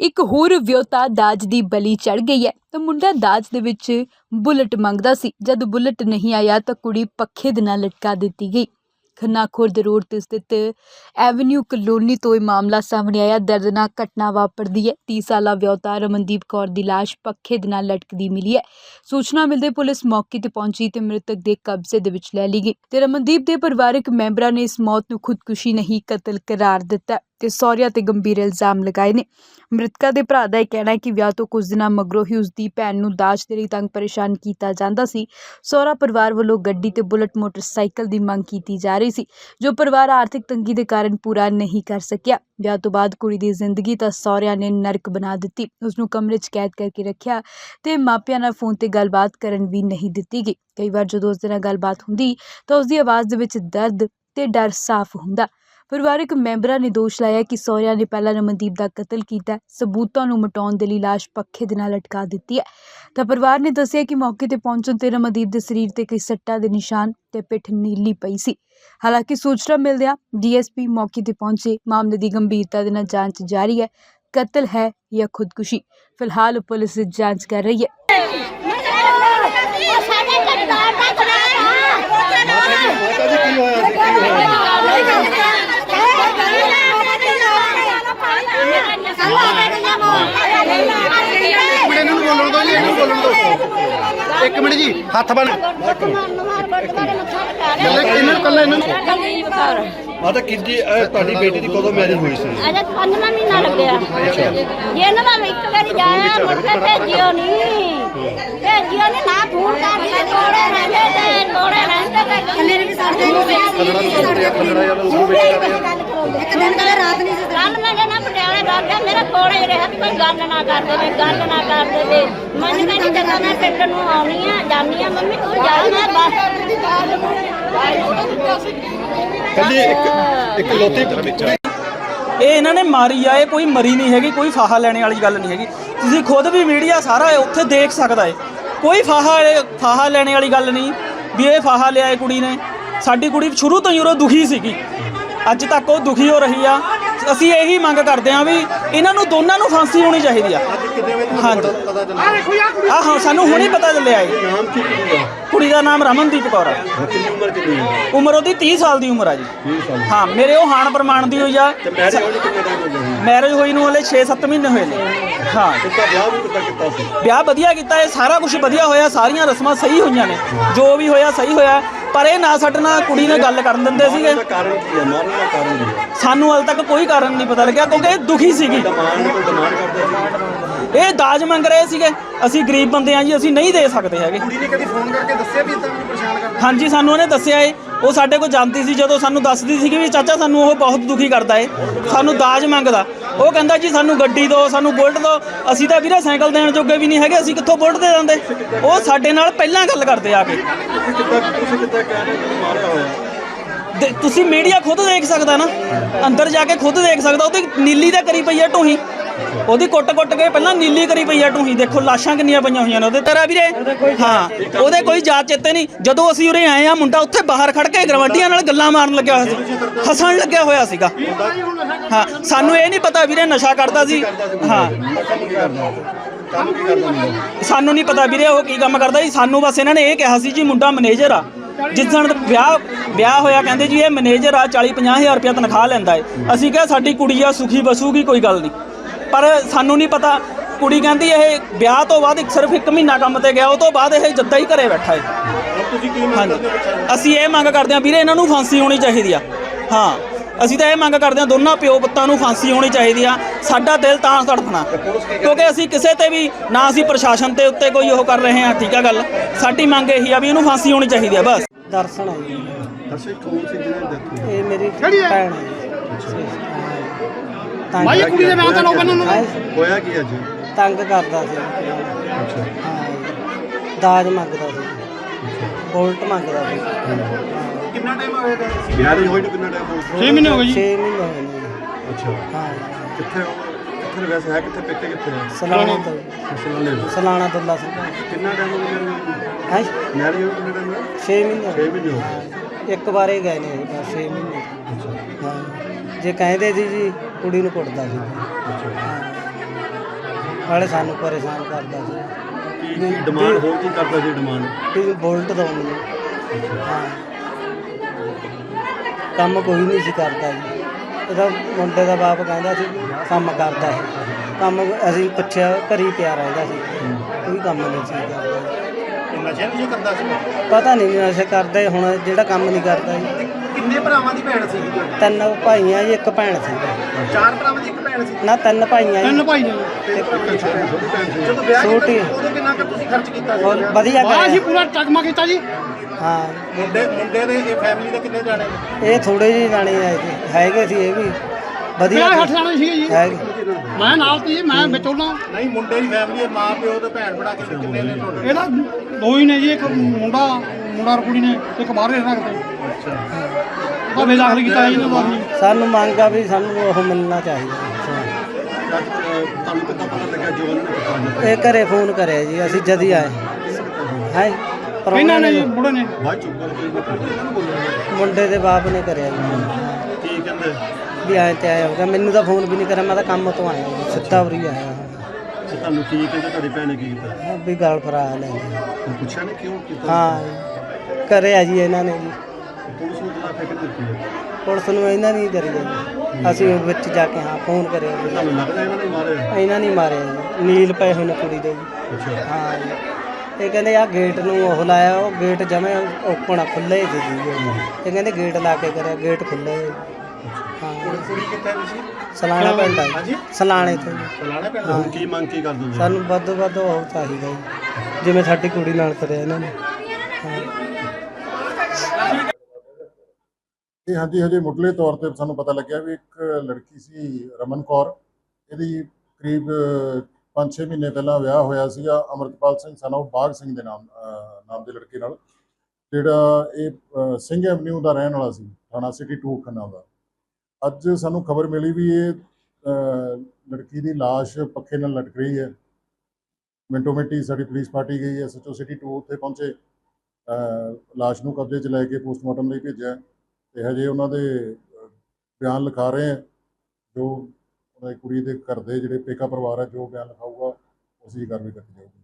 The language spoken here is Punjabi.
ਇੱਕ ਹੋਰ ਵਿਅਹਤਾ ਦਾਜ ਦੀ ਬਲੀ ਚੜ ਗਈ ਹੈ। ਤਾਂ ਮੁੰਡਾ ਦਾਜ ਦੇ ਵਿੱਚ ਬੁਲਟ ਮੰਗਦਾ ਸੀ। ਜਦ ਬੁਲਟ ਨਹੀਂ ਆਇਆ ਤਾਂ ਕੁੜੀ ਪੱਖੇ ਦੇ ਨਾਲ ਲਟਕਾ ਦਿੱਤੀ ਗਈ। ਖੰਨਾ ਖੁਰਦ ਰੋਡ ਤੇ ਸਥਿਤ ਐਵਨਿਊ ਕਲੋਨੀ ਤੋਂ ਇਹ ਮਾਮਲਾ ਸਾਹਮਣੇ ਆਇਆ। ਦਰਦਨਾਕ ਘਟਨਾ ਵਾਪਰਦੀ ਹੈ। 30 ਸਾਲਾ ਵਿਅਹਤਾ ਰਮਨਦੀਪ ਕੌਰ ਦੀ ਲਾਸ਼ ਪੱਖੇ ਦੇ ਨਾਲ ਲਟਕਦੀ ਮਿਲੀ ਹੈ। ਸੂਚਨਾ ਮਿਲਦੇ ਪੁਲਿਸ ਮੌਕੇ ਤੇ ਪਹੁੰਚੀ ਤੇ ਮ੍ਰਿਤਕ ਦੇ ਕਬਜ਼ੇ ਦੇ ਵਿੱਚ ਲੈ ਲਈ ਗਈ। ਤੇ ਰਮਨਦੀਪ ਦੇ ਪਰਿਵਾਰਕ ਮੈਂਬਰਾਂ ਨੇ ਇਸ ਮੌਤ ਨੂੰ ਖੁਦਕੁਸ਼ੀ ਨਹੀਂ ਕਤਲ ਕਰਾਰ ਦਿੱਤਾ। ਤੇ ਸਹੁਰਿਆਂ ਤੇ ਗੰਭੀਰ ਇਲਜ਼ਾਮ ਲਗਾਏ ਨੇ। ਮ੍ਰਿਤਕਾ ਦੇ ਭਰਾ ਦਾ ਇਹ ਕਹਿਣਾ ਹੈ ਕਿ ਵਿਆਹ ਤੋਂ ਕੁਝ ਦਿਨਾਂ ਮਗਰੋਂ ਹੀ ਉਸ ਦੀ ਭੈਣ ਨੂੰ ਦਾਜ ਦੇ ਲਈ ਤੰਗ ਪਰੇਸ਼ਾਨ ਕੀਤਾ ਜਾਂਦਾ ਸੀ। ਸਹੁਰਾ ਪਰਿਵਾਰ ਵੱਲੋਂ ਗੱਡੀ ਤੇ ਬੁਲਟ ਮੋਟਰਸਾਈਕਲ ਦੀ ਮੰਗ ਕੀਤੀ ਜਾ ਰਹੀ ਸੀ, ਜੋ ਪਰਿਵਾਰ ਆਰਥਿਕ ਤੰਗੀ ਦੇ ਕਾਰਨ ਪੂਰਾ ਨਹੀਂ ਕਰ ਸਕਿਆ। ਵਿਆਹ ਤੋਂ ਬਾਅਦ ਕੁੜੀ ਦੀ ਜ਼ਿੰਦਗੀ ਤਾਂ ਸਹੁਰਿਆਂ ਨੇ ਨਰਕ ਬਣਾ ਦਿੱਤੀ। ਉਸ ਨੂੰ ਕਮਰੇ 'ਚ ਕੈਦ ਕਰਕੇ ਰੱਖਿਆ ਤੇ ਮਾਪਿਆਂ ਨਾਲ ਫੋਨ ਤੇ ਗੱਲਬਾਤ ਕਰਨ ਵੀ ਨਹੀਂ ਦਿੱਤੀ ਗਈ। ਕਈ ਵਾਰ ਜਦੋਂ ਉਸ ਦੇ ਨਾਲ ਗੱਲਬਾਤ ਹੁੰਦੀ ਤਾਂ ਉਸ ਦੀ ਆਵਾਜ਼ ਦੇ ਵਿੱਚ ਦਰਦ ਤੇ ਡਰ ਸਾਫ਼ ਹੁੰਦਾ। ਪਰਿਵਾਰਕ ਮੈਂਬਰਾਂ ਨੇ ਦੋਸ਼ ਲਾਇਆ ਕਿ ਸਹੁਰਿਆਂ ਨੇ ਪਹਿਲਾਂ ਰਮਨਦੀਪ ਦਾ ਕਤਲ ਕੀਤਾ ਹੈ। ਸਬੂਤਾਂ ਨੂੰ ਮਿਟਾਉਣ ਦੇ ਲਈ ਲਾਸ਼ ਪੱਖੇ ਦੇ ਨਾਲ ਲਟਕਾ ਦਿੱਤੀ ਹੈ। ਤਾਂ ਪਰਿਵਾਰ ਨੇ ਦੱਸਿਆ ਕਿ ਮੌਕੇ ਤੇ ਪਹੁੰਚਣ ਤੇ ਰਮਨਦੀਪ ਦੇ ਸਰੀਰ ਤੇ ਕਈ ਸੱਟਾਂ ਦੇ ਨਿਸ਼ਾਨ ਤੇ ਪਿੱਠ ਨੀਲੀ ਪਈ ਸੀ। ਹਾਲਾਂਕਿ ਸੂਚਨਾ ਮਿਲਦਿਆਂ ਡੀਐਸਪੀ ਮੌਕੇ ਤੇ ਪਹੁੰਚੇ ਮਾਮਲੇ ਦੀ ਗੰਭੀਰਤਾ ਦੇ ਨਾਲ ਜਾਂਚ ਜਾਰੀ ਹੈ। ਕਤਲ ਹੈ ਜਾਂ ਖੁਦਕੁਸ਼ੀ ਫਿਲਹਾਲ ਪੁਲਿਸ ਜਾਂਚ ਕਰ ਰਹੀ ਹੈ। ਸਾਡੇ ਘਰਦਾਰ ਦਾ ਖਰਾਬ ਮਾਤਾ ਜੀ ਕੀ ਹੋਇਆ? ਸੀ ਕੀ ਹੋਇਆ ਇੱਕ ਮਿੰਟ ਇਹਨੂੰ ਬੋਲਣ ਦਿਓ ਜੀ ਇਹਨੂੰ ਬੋਲਣ ਦਿਓ ਇੱਕ ਮਿੰਟ ਜੀ ਹੱਥ ਬਣ ਇਹਨਾਂ ਨੂੰ ਕੱਲਾ ਇਹਨਾਂ ਨੂੰ? ਮਾਤਾ ਕਿੰਨੀ ਇਹ ਤੁਹਾਡੀ ਬੇਟੀ ਦੀ ਕਦੋਂ ਮੈਰਿਜ ਹੋਈ ਸੀ? ਅਜੇ ਪੰਜਵਾਂ ਮਹੀਨਾ ਲੱਗਿਆ। ਜੇ ਇਹਨਾਂ ਦਾ ਇੱਕ ਵਾਰੀ ਜਾਇਆ ਮੁੜ ਕੇ ਭੇਜਿਓ ਨਹੀਂ ਭੇਜਿਓ ਨਹੀਂ ਨਾ ਫੋਨ ਕਰਦੇ ਕੋੜੇ ਰਹਿੰਦੇ ਤੇ ਕੋੜੇ ਰਹਿੰਦੇ ਤੇ। ਮੇਰੇ ਵੀ ਸਾਡੇ ਨੂੰ ਖੰਡੜਾ ਨੂੰ ਕਰਦੇ ਆ। ਖੰਡੜਾ ਯਾਰ ਉਹ ਵਿੱਚ ਕਰਦੇ ਆ। ਇੱਕ ਦਿਨ ਕੱਲ ਰਾਤ ਨਹੀਂ ਕੱਲ ਮੈਂ ਜਨਾ ਗਾ ਗਿਆ ਮੇਰਾ ਕੋੜੇ ਰਿਹਾ ਵੀ ਕੋਈ ਗੱਲ ਨਾ ਕਰ ਦੇਵੇ ਗੱਲ ਨਾ ਕਰ ਦੇਵੇ। ਮਨ ਕਹਿੰਦੀ ਜਦੋਂ ਮੈਂ ਪਿੰਡ ਨੂੰ ਆਉਣੀ ਆ ਜਾਨੀ ਆ ਮੰਮੀ ਤੂੰ ਜਾ ਮੈਂ ਬਸ ਕੱਲੀ ਇੱਕ ਇੱਕ ਲੋਤੀ ਇਹ ਇਹਨਾਂ ਨੇ ਮਾਰੀ ਆ ਇਹ ਕੋਈ ਮਰੀ ਨਹੀਂ ਹੈਗੀ ਕੋਈ ਫਾਹਾ ਲੈਣੇ ਵਾਲੀ ਗੱਲ ਨਹੀਂ ਹੈਗੀ। ਤੁਸੀਂ ਖੁਦ ਵੀ ਮੀਡੀਆ ਸਾਰਾ ਉੱਥੇ ਦੇਖ ਸਕਦਾ ਹੈ ਕੋਈ ਫਾਹਾ ਫਾਹਾ ਲੈਣੇ ਵਾਲੀ ਗੱਲ ਨਹੀਂ ਵੀ ਇਹ ਫਾਹਾ ਲਿਆ ਇਹ ਕੁੜੀ ਨੇ। ਸਾਡੀ ਕੁੜੀ ਸ਼ੁਰੂ ਤੋਂ ਹੀ ਉਰੋਂ ਦੁਖੀ ਸੀਗੀ। ਅੱਜ ਤੱਕ ਉਹ ਦੁਖੀ ਹੋ ਰਹੀ ਆ। ਅਸੀਂ ਇਹੀ ਮੰਗ ਕਰਦੇ ਆ ਵੀ ਇਹਨਾਂ ਨੂੰ ਦੋਨਾਂ ਨੂੰ ਫਾਂਸੀ ਹੋਣੀ ਚਾਹੀਦੀ ਆ। ਹਾਂਜੀ। ਆ ਹਾਂ ਸਾਨੂੰ ਹੁਣੇ ਪਤਾ ਚੱਲਿਆ ਨਾਮ ਕੀ ਕੁੜੀ ਦਾ? ਕੁੜੀ ਦਾ ਨਾਮ ਰਮਨਦੀਪ ਕੌਰ ਆ। ਕਿੰਨੀ ਉਮਰ ਕਿੰਨੀ ਹੈ? ਉਮਰ ਉਹਦੀ 30 ਸਾਲ ਦੀ ਉਮਰ ਆ ਜੀ। 20 ਸਾਲ ਹਾਂ ਮੇਰੇ ਉਹ ਹਾਨ ਪ੍ਰਮਾਣ ਦੀ ਹੋਈ ਆ। ਤੇ ਮੈਰਿਜ ਹੋਣੀ ਕਿੰਨੇ ਟਾਈਮ ਹੋ ਗਈ ਮੈਰਿਜ ਹੋਈ ਨੂੰ ਹਲੇ 6-7 ਮਹੀਨੇ ਹੋਏ ਨੇ। ਹਾਂ। ਕਿੱਦਾਂ ਵਿਆਹ ਵੀ ਕਿੱਦਾਂ ਕੀਤਾ ਸੀ? ਵਿਆਹ ਵਧੀਆ ਕੀਤਾ ਇਹ ਸਾਰਾ ਕੁਝ ਵਧੀਆ ਹੋਇਆ ਸਾਰੀਆਂ ਰਸਮਾਂ ਸਹੀ ਹੋਈਆਂ ਨੇ। ਜੋ ਵੀ ਹੋਇਆ ਸਹੀ ਹੋਇਆ। ਪਰ ਇਹ ਨਾ ਸਾਡੇ ਨਾਲ ਕੁੜੀ ਨਾਲ ਗੱਲ ਕਰਨ ਦਿੰਦੇ ਸੀਗੇ। ਇਹਦਾ ਕਾਰਨ ਕੀ ਹੈ? ਮਾਰਨ ਦਾ ਕਾਰਨ ਕੀ ਹੈ? ਸਾਨੂੰ ਹਾਲ ਤੱਕ ਕੋਈ ਕਾਰਨ ਨਹੀਂ ਪਤਾ ਲੱਗਿਆ ਕਿਉਂਕਿ ਇਹ ਦੁਖੀ ਸੀਗੀ। ਡਿਮਾਂਡ ਕੋਈ ਡਿਮਾਂਡ ਕਰਦੇ ਸੀ? ਇਹ ਦਾਜ ਮੰਗ ਰਹੇ ਸੀਗੇ। ਅਸੀਂ ਗਰੀਬ ਬੰਦੇ ਆ ਜੀ ਅਸੀਂ ਨਹੀਂ ਦੇ ਸਕਦੇ ਹੈਗੇ। ਕੁੜੀ ਨੇ ਕਦੀ ਫੋਨ ਕਰਕੇ ਦੱਸਿਆ ਵੀ ਇਦਾਂ ਮੈਨੂੰ ਪਰੇਸ਼ਾਨ ਕਰਦਾ? ਹਾਂਜੀ ਸਾਨੂੰ ਉਹਨੇ ਦੱਸਿਆ ਏ। ਉਹ ਸਾਡੇ ਕੋਲ ਜਾਂਦੀ ਸੀ ਜਦੋਂ ਸਾਨੂੰ ਦੱਸਦੀ ਸੀ ਕਿ ਵੀ ਚਾਚਾ ਸਾਨੂੰ ਉਹ ਬਹੁਤ ਦੁਖੀ ਕਰਦਾ ਏ। ਸਾਨੂੰ ਦਾਜ ਮੰਗਦਾ। ਉਹ ਕਹਿੰਦਾ ਜੀ ਸਾਨੂੰ ਗੱਡੀ ਦਿਓ ਸਾਨੂੰ ਬੁਲਟ ਦਿਓ ਅਸੀਂ ਤਾਂ ਵੀਰੇ ਸਾਈਕਲ ਦੇਣ ਜੋਗੇ ਵੀ ਨਹੀਂ ਹੈਗੇ ਅਸੀਂ ਕਿੱਥੋਂ ਬੁਲਟ ਦੇ ਦਿੰਦੇ? ਉਹ ਸਾਡੇ ਨਾਲ ਪਹਿਲਾਂ ਗੱਲ ਕਰਦੇ ਆ ਕੇ। ਤੁਸੀਂ ਕਿੱਦਾਂ ਤੁਸੀਂ ਕਿੱਦਾਂ ਕਹਿ ਰਹੇ ਹੋ ਕਿ ਮਾਰਿਆ ਹੋਇਆ? ਦੇ- ਤੁਸੀਂ ਮੀਡੀਆ ਖੁਦ ਦੇਖ ਸਕਦਾ ਨਾ। ਅੰਦਰ ਜਾ ਕੇ ਖੁਦ ਦੇਖ ਸਕਦਾ। ਉਹਦੀ ਨੀਲੀ ਤਾਂ ਕਰੀ ਪਈ ਆ ਢੂਹੀ। ਉਹਦੀ ਕੁੱਟ-ਕੁੱਟ ਕੇ ਪਹਿਲਾਂ ਨੀਲੀ ਕਰੀ ਪਈ ਆ ਢੂਹੀ, ਦੇਖੋ ਲਾਸ਼ਾਂ ਕਿੰਨੀਆਂ ਪਈਆਂ ਹੋਈਆਂ ਨੇ ਉਹਦੇ। ਤੇਰਾ ਵੀਰੇ, ਹਾਂ, ਉਹਦੇ ਕੋਈ ਜਾਤ ਚੇਤੇ ਨਹੀਂ। ਜਦੋਂ ਅਸੀਂ ਉਰੇ ਆਏ ਆ, ਮੁੰਡਾ ਉੱਥੇ ਬਾਹਰ ਖੜ ਕੇ ਗਰਵੰਡੀਆਂ ਨਾਲ ਗੱਲਾਂ ਮਾਰਨ ਲੱਗਿਆ ਹੋਇਆ ਸੀ। ਹੱਸਣ ਲੱਗਿਆ ਹੋਇਆ ਸੀਗਾ। ਹਾਂ, ਸਾਨੂੰ ਇਹ ਨਹੀਂ ਪਤਾ ਵੀਰੇ, ਨਸ਼ਾ ਕਰਦਾ ਸੀ। ਹਾਂ। ਸਾਨੂੰ ਨਹੀਂ ਪਤਾ ਵੀਰੇ, ਉਹ ਕੀ ਕੰਮ ਕਰਦਾ ਸੀ। ਸਾਨੂੰ ਬਸ ਇਹਨਾਂ ਨੇ ਇਹ ਕਿਹਾ ਸੀ ਜੀ, ਮੁੰਡਾ ਮੈਨੇਜਰ ਆ। ਜਿਸ ਵਿਆਹ ਵਿਆਹ ਹੋਇਆ, ਕਹਿੰਦੇ ਜੀ, ਇਹ ਮੈਨੇਜਰ ਆ 40 50000 ਰੁਪਇਆ ਤਨਖਾਹ ਲੈਂਦਾ ਏ। ਅਸੀਂ ਕਿਹਾ, ਸਾਡੀ ਕੁੜੀ ਆ, ਸੁਖੀ ਬਸੂਗੀ ਕੋਈ ਗੱਲ ਨਹੀਂ। ਪਰ ਸਾਨੂੰ ਨਹੀਂ ਪਤਾ। ਕੁੜੀ ਕਹਿੰਦੀ ਇਹ ਵਿਆਹ ਤੋਂ ਬਾਅਦ ਇੱਕ ਸਿਰਫ ਇੱਕ ਮਹੀਨਾ ਕੰਮ ਤੇ ਗਿਆ ਉਹ ਤੋਂ ਬਾਅਦ ਇਹ ਜੱਦਾ ਹੀ ਘਰੇ ਬੈਠਾ ਤੁਸੀਂ ਕੀ ਮੰਗ ਕਰਦੇ ਹੋ ਬੱਚਾ ਅਸੀਂ ਇਹ ਮੰਗ ਕਰਦੇ ਹਾਂ ਵੀਰੇ ਇਹਨਾਂ ਨੂੰ ਫਾਂਸੀ ਹੋਣੀ ਚਾਹੀਦੀ ਆ। ਹਾਂ ਅਸੀਂ ਤਾਂ ਇਹ ਮੰਗ ਕਰਦੇ ਹਾਂ ਦੋਨਾਂ ਪਿਓ ਪੁੱਤਾਂ ਨੂੰ ਫਾਂਸੀ ਹੋਣੀ ਚਾਹੀਦੀ ਆ। ਸਾਡਾ ਦਿਲ ਤਾਂ ਤੜਫਣਾ। ਕਿਉਂਕਿ ਅਸੀਂ ਕਿਸੇ ਤੇ ਵੀ ਨਾ ਅਸੀਂ ਪ੍ਰਸ਼ਾਸਨ ਤੇ ਉੱਤੇ ਕੋਈ ਉਹ ਕਰ ਰਹੇ ਹਾਂ ਠੀਕ ਆ ਗੱਲ। ਸਾਡੀ ਮੰਗ ਇਹੀ ਆ ਵੀ ਇਹਨੂੰ ਫਾਂਸੀ ਹੋਣੀ ਚਾਹੀਦੀ ਆ ਬਸ। ਦਰਸ਼ਨ ਹੈ ਜੀ। ਦੱਸੋ ਕੌਣ ਸੀ ਜਿਹਨੇ ਹੋਈ? ਇਹ ਮੇਰੀ ਭੈਣ ਹੈ ਤੰਗ ਮਾਈ ਕੁੜੀ ਦੇ ਵਿਆਹ ਦਾ ਲੋਕਾਂ ਨੂੰ ਹੈਂ? ਹੋਇਆ ਕੀ ਅੱਜ? ਤੰਗ ਕਰਦਾ ਸੀ। ਅੱਛਾ। ਹਾਂ ਜੀ। ਦਾਜ ਮੰਗਦਾ ਸੀ। ਬੋਲਟ ਮੰਗਦਾ ਸੀ। ਕਿੰਨਾ ਟਾਈਮ ਹੋਇਆ ਮੈਰਿਜ ਹੋਈ ਨੂੰ ਕਿੰਨਾ ਟਾਈਮ ਹੋ 6 ਮਹੀਨੇ ਹੋ ਗਏ 6 ਮਹੀਨੇ ਨੇ। ਜੀ। ਅੱਛਾ। ਹਾਂ। ਜੀ। ਕਿੱਥੇ ਹੋ? ਕਿੱਥੇ ਵੈਸੇ ਹੈ? ਕਿੱਥੇ ਪੇਕੇ ਕਿੱਥੇ ਹੈ? ਸਲਾਣਾ ਤੋਂ। ਸਲਾਲੇ ਸਲਾਣਾ ਦੁੱਲਾ ਸਿੰਘ ਕਿੰਨਾ ਟਾਈਮ ਹੋ ਗਿਆ? ਹੈ? ਮੈਰਿਜ ਹੋਈ ਕਿੰਨਾ ਟਾਈਮ ਹੋਇਆ 6 ਮਹੀਨੇ। 6 ਮਹੀਨੇ ਹੋ ਗਏ। ਇੱਕ ਵਾਰੇ ਗਏ ਨੇ ਜੀ ਬਸ 6 ਮਹੀਨੇ। ਹਾਂ ਜੇ ਕਹਿੰਦੇ ਸੀ ਜੀ ਕੁੜੀ ਨੂੰ ਕੁੱਟਦਾ ਸੀ। ਨਾਲੇ ਸਾਨੂੰ ਪਰੇਸ਼ਾਨ ਕਰਦਾ ਸੀ। ਕੀ ਡਿਮਾਂਡ ਹੋਰ ਕੀ ਕਰਦਾ ਸੀ ਡਿਮਾਂਡ? ਵੀ ਬੁਲਟ ਦੋ ਮੈਨੂੰ ਹਾਂ। ਕੰਮ ਕੋਈ ਨਹੀਂ ਸੀ ਕਰਦਾ ਜੀ। ਇਹਦਾ ਮੁੰਡੇ ਦਾ ਬਾਪ ਕਹਿੰਦਾ ਸੀ ਵੀ ਕੰਮ ਕਰਦਾ ਹੈ ਕੰਮ ਅਸੀਂ ਪੁੱਛਿਆ ਘਰੀ ਪਿਆ ਰਹਿੰਦਾ ਸੀ। ਕੋਈ ਕੰਮ ਨਹੀਂ ਸੀ ਕਰਦਾ। ਨਸ਼ਾ ਨਹੀਂ ਕਰਦਾ ਸੀ? ਪਤਾ ਨਹੀਂ ਨਸ਼ਾ ਕਰਦਾ ਹੁਣ ਜਿਹੜਾ ਕੰਮ ਨਹੀਂ ਕਰਦਾ ਜੀ। ਕਿੰਨੇ ਭਰਾਵਾਂ ਦੀ ਭੈਣ ਸੀ? ਤਿੰਨ ਭਾਈਆਂ ਜੀ ਇੱਕ ਭੈਣ ਸੀ। ਚਾਰ ਭਰਾਵਾਂ ਦੀ ਇੱਕ ਭੈਣ ਸੀ? ਨਾ ਤਿੰਨ ਭਾਈਆਂ ਜੀ। ਭਾਈ ਨੇ ਜਦੋਂ ਵਿਆਹ ਛੋਟੀ। ਕੀਤਾ ਉਦੋਂ ਕਿੰਨਾ ਕੁ ਤੁਸੀਂ ਖਰਚ ਕੀਤਾ ਸੀ? ਹੋਰ ਵਧੀਆ ਕਰਿਆ। ਪੂਰਾ ਟਕਮਾ ਕੀਤਾ ਜੀ। ਹਾਂ। ਮੁੰਡੇ ਮੁੰਡੇ ਦੇ ਇਹ ਫੈਮਿਲੀ ਦੇ ਕਿੰਨੇ ਜਾਣੇ? ਨੇ ਇਹ ਥੋੜੇ ਜਿਹੇ ਜਾਣੇ ਆਏ ਸੀ ਹੈਗੇ ਸੀ ਇਹ ਵੀ। ਵਧੀਆ ਜਾਣੇ ਸੀਗੇ ਜੀ। ਹੈਗੇ। ਮੈਂ ਨਾਲ ਤੀ ਮੈਂ ਵਿਚੋਲਾ ਨਹੀਂ ਮੁੰਡੇ ਦੀ ਫੈਮਿਲੀ ਮਾਂ ਪਿਓ ਤੇ ਭੈਣ ਬੜਾ ਕੇ ਕਿੰਨੇ ਨੇ ਤੁਹਾਡੇ? ਇਹਦਾ ਦੋ ਹੀ ਨੇ ਜੀ ਇੱਕ ਮੁੰਡਾ ਮੁੰਡਾ ਔਰ ਕੁੜੀ ਨੇ ਇੱਕ ਬਾਹਰ ਰਹਿਣਾ ਕਿਤੇ। ਅੱਛਾ। ਉਹਦਾ ਬੇਦਾਖਲ ਕੀਤਾ ਜੀ ਇਹਨਾਂ ਨੂੰ। ਸਾਨੂੰ ਮੰਗ ਆ ਵੀ ਸਾਨੂੰ ਉਹ ਮਿਲਣਾ ਚਾਹੀਦਾ। ਤੁਹਾਨੂੰ ਕਿੱਦਾਂ ਪਤਾ ਲੱਗਾ ਨੇ ਇਹ ਘਰੇ ਫੋਨ ਕਰਿਆ ਜੀ ਅਸੀਂ ਜਦ ਹੀ ਆਏ। ਹੈ? ਇਹਨਾਂ ਨੇ ਜੀ ਬੁੜੇ ਨੇ? ਬਾਅਦ ਚੁੱਪ ਕਰਕੇ ਇਹਨਾਂ ਨੂੰ ਬੋਲਣਾ ਮੁੰਡੇ ਦੇ ਬਾਪ ਨੇ ਕਰਿਆ ਜੀ। ਕੀ ਕਹਿੰਦੇ? ਵੀ ਆਏ ਤੇ ਆਇਆ ਹੋਗਾ ਮੈਨੂੰ ਤਾਂ ਫੋਨ ਵੀ ਨਹੀਂ ਕਰਿਆ ਮੈਂ ਤਾਂ ਕੰਮ ਤੋਂ ਆਇਆ ਜੀ ਸਿੱਧਾ ਉਰੀ ਆਇਆ। ਤੇ ਤੁਹਾਨੂੰ ਕੀ ਕਹਿੰਦੇ ਤੁਹਾਡੀ ਭੈਣ ਨੇ ਕੀ ਕੀਤਾ? ਵੀ ਗਲ ਫਰਾ ਲੈ। ਤੁਹਾਨੂੰ ਪੁੱਛਿਆ ਨਹੀਂ ਕਿਉਂ ਕੀਤਾ? ਹਾਂ। ਕਰਿਆ ਜੀ ਇਹਨਾਂ ਨੇ ਜੀ। ਪੁਲਿਸ ਨੂੰ ਤਲਾ ਫਿਕਰ ਦਿੱਤੀ ਹੈ? ਪੁਲਿਸ ਨੂੰ ਇਹਨਾਂ ਨੇ ਹੀ ਕਰੀ ਜੀ ਅਸੀਂ ਵਿੱਚ ਜਾ ਕੇ ਹਾਂ ਫੋਨ ਕਰਿਆ ਤੁਹਾਨੂੰ ਲੱਗਦਾ ਇਹਨਾਂ ਨੇ ਮਾਰਿਆ? ਇਹਨਾਂ ਨੇ ਮਾਰਿਆ ਜੀ। ਨੀਲ ਪਏ ਹੋਏ ਨੇ ਕੁੜੀ ਦੇ ਜੀ। ਅੱਛਾ। ਹਾਂ ਜੀ। ਇਹ ਕਹਿੰਦੇ ਆ ਗੇਟ ਨੂੰ ਉਹ ਲਾਇਆ ਉਹ ਗੇਟ ਜਮੇ ਓਪਨ ਖੁੱਲੇ ਸੀ ਜੀ। ਇਹ ਕਹਿੰਦੇ ਗੇਟ ਲਾ ਕੇ ਕਰਿਆ ਗੇਟ ਖੁੱਲੇ ਹਾਂ। ਕੁੜੀ ਕਿੱਥੇ ਦੀ ਸੀ ਸਲਾਣਾ ਪਿੰਡ ਆ ਜੀ। ਸਲਾਣੇ ਤੋਂ ਜੀ। ਚਲਾਣਾ ਪੈਂਦਾ ਹੁਣ ਕੀ ਮੰਗ ਕੀ ਕਰਦੇ ਹੋ ਸਾਨੂੰ ਵੱਧ ਤੋਂ ਵੱਧ ਉਹ ਚਾਹੀਦਾ ਜੀ। ਜਿਵੇਂ ਸਾਡੀ ਕੁੜੀ ਨਾਲ ਕਰਿਆ ਇਹਨਾਂ ਨੇ। ਇਹ ਹਾਂਜੀ ਹਜੇ ਮੁੱਢਲੇ ਤੌਰ ਤੇ ਸਾਨੂੰ ਪਤਾ ਲੱਗਿਆ ਵੀ ਇੱਕ ਲੜਕੀ ਸੀ ਰਮਨ ਕੌਰ। ਇਹਦੀ ਕਰੀਬ 5-6 ਮਹੀਨੇ ਪਹਿਲਾਂ ਵਿਆਹ ਹੋਇਆ ਸੀਗਾ ਅਮਰਤਪਾਲ ਸਿੰਘ ਸਨ ਸਨੋ ਬਾਗ ਸਿੰਘ ਦੇ ਨਾਮ ਨਾਮ ਦੇ ਲੜਕੇ ਨਾਲ। ਜਿਹੜਾ ਇਹ ਸਿੰਘ ਐਵਨਿਊ ਦਾ ਰਹਿਣ ਵਾਲਾ ਸੀ ਥਾਣਾ ਸਿਟੀ 2 ਖੰਨਾ ਦਾ। ਅੱਜ ਸਾਨੂੰ ਖਬਰ ਮਿਲੀ ਵੀ ਇਹ ਲੜਕੀ ਦੀ ਲਾਸ਼ ਪੱਖੇ ਨਾਲ ਲਟਕ ਰਹੀ ਹੈ। ਮਿੰਟੋ ਮਿੰਟੀ ਸਾਡੀ ਪੁਲਿਸ ਪਾਰਟੀ ਗਈ ਹੈ ਸਚੋ ਸਿਟੀ 2 ਉੱਥੇ ਪਹੁੰਚੇ। ਅਹ, ਲਾਸ਼ ਨੂੰ ਕਬਜ਼ੇ 'ਚ ਲੈ ਕੇ ਪੋਸਟਮਾਰਟਮ ਲਈ ਭੇਜਿਆ। ਤੇ ਹਜੇ ਉਹਨਾਂ ਦੇ ਬਿਆਨ ਲਿਖਾ ਰਹੇ ਆ, ਜੋ ਉਹਨਾਂ ਦੀ ਕੁੜੀ ਦੇ ਘਰ ਦੇ ਜਿਹੜੇ ਪੇਕਾ ਪਰਿਵਾਰ ਹੈ ਜੋ ਬਿਆਨ ਲਿਖਾਊਗਾ ਉਸੇ ਕਾਰਵਾਈ ਕੀਤੀ ਜਾਊਗੀ।